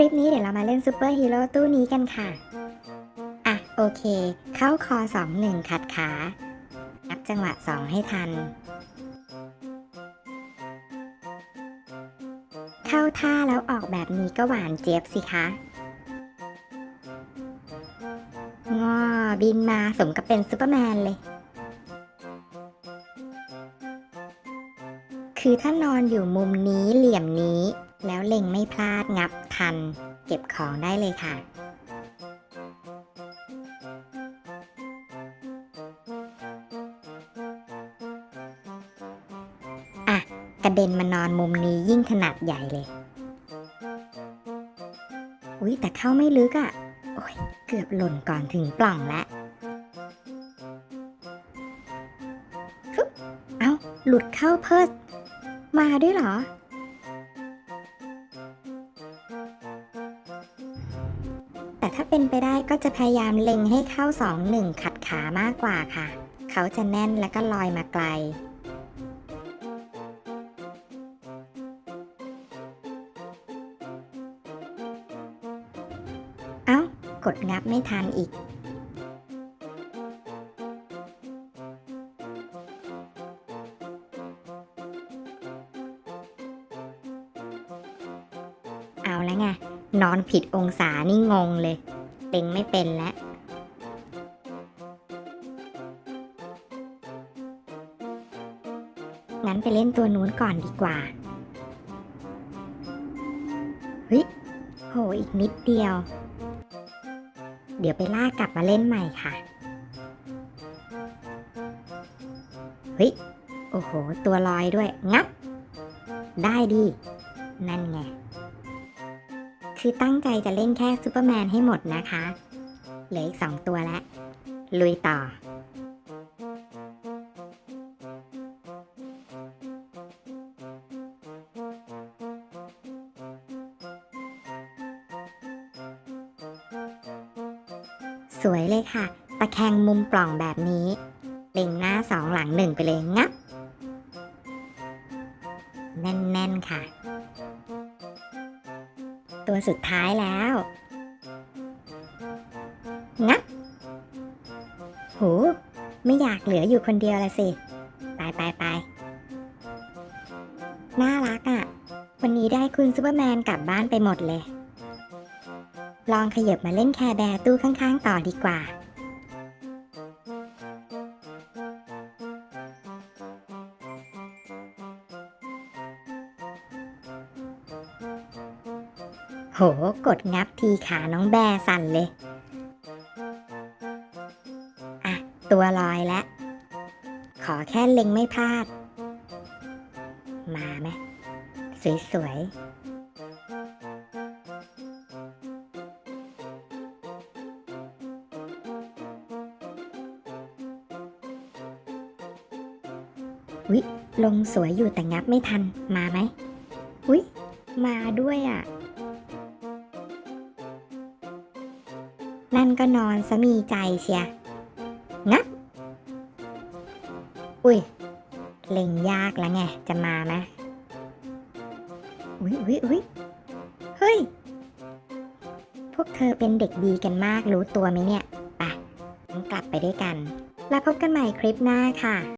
ลิปนี้เดี๋ยวเรามาเล่นซูเปอร์ฮีโร่ตู้นี้กันค่ะ อะ โอเค เข้าคอ 2 1 ขัดขา นับจังหวะ 2 ให้ทัน เข้าท่าแล้วออกแบบนี้ก็หวานเจี๊ยบสิคะงอบินมาสมกับเป็นซูเปอร์แมนเลย คือถ้านอนอยู่มุมนี้เหลี่ยมนี้ แล้วเล็งไม่พลาดงับทัน เก็บของได้เลยค่ะ อะ กระเด็นมานอนมุมนี้ยิ่งถนัดใหญ่เลย อุ๊ย แต่เข้าไม่ลึกอะ่ะ โอ้ย เกือบหล่นก่อนถึงปล่องแล้วฟึบเอ้า หลุดเข้าเพิร์สมาด้วยเหรอ แต่ถ้าเป็นไปได้ก็จะพยายามเล็งให้เข้าสองหนึ่งขัดขามากกว่าค่ะ เขาจะแน่นแล้วก็ลอยมาไกลเอ้ากดงับไม่ทันอีก เอาแล้วไง นอนผิดองศานี่งงเลยเต็งไม่เป็นแล้วงั้นไปเล่นตัวนู้นก่อนดีกว่าเฮ้ยโหอีกนิดเดียว เดี๋ยวไปลากกลับมาเล่นใหม่ค่ะเฮ้ยโอ้โห ตัวลอยด้วย งับ ได้ดินั่นไง คือตั้งใจจะเล่นแค่ซูเปอร์แมนให้หมดนะคะ เหลืออีกสองตัวแล้ว ลุยต่อ สวยเลยค่ะ ตะแคงมุมปล่องแบบนี้ เล็งหน้าสองหลังหนึ่งไปเลยงับ แน่น ๆ ค่ะ ตัวสุดท้ายแล้วงับโหไม่อยากเหลืออยู่คนเดียวละสิ ไปไปไปน่ารักอะ่ะ วันนี้ได้คุณซูเปอร์แมนกลับบ้านไปหมดเลย ลองขยับมาเล่นแคร์แบร์ตู้ข้างๆ ต่อดีกว่า โหกดงับทีขาน้องแบสั่นเลย อะ ตัวลอยแล้ว ขอแค่เล็งไม่พลาด มาไหม สวยๆวิลงสวยอยู่แต่งับไม่ทัน มาไหมวิมาด้วยอะ นั่นก็นอนสมีใจเชียงับอุ้ย เล็งยากแล้วไง จะมาไหมอุ้ยอุ้ยอุ้ยเฮ้ย พวกเธอเป็นเด็กดีกันมากรู้ตัวไหมเนี่ย ไปกลับไปด้วยกัน แล้วพบกันใหม่คลิปหน้าค่ะ